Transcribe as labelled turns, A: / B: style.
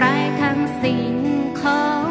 A: ร้ายทั้งสิ่งของ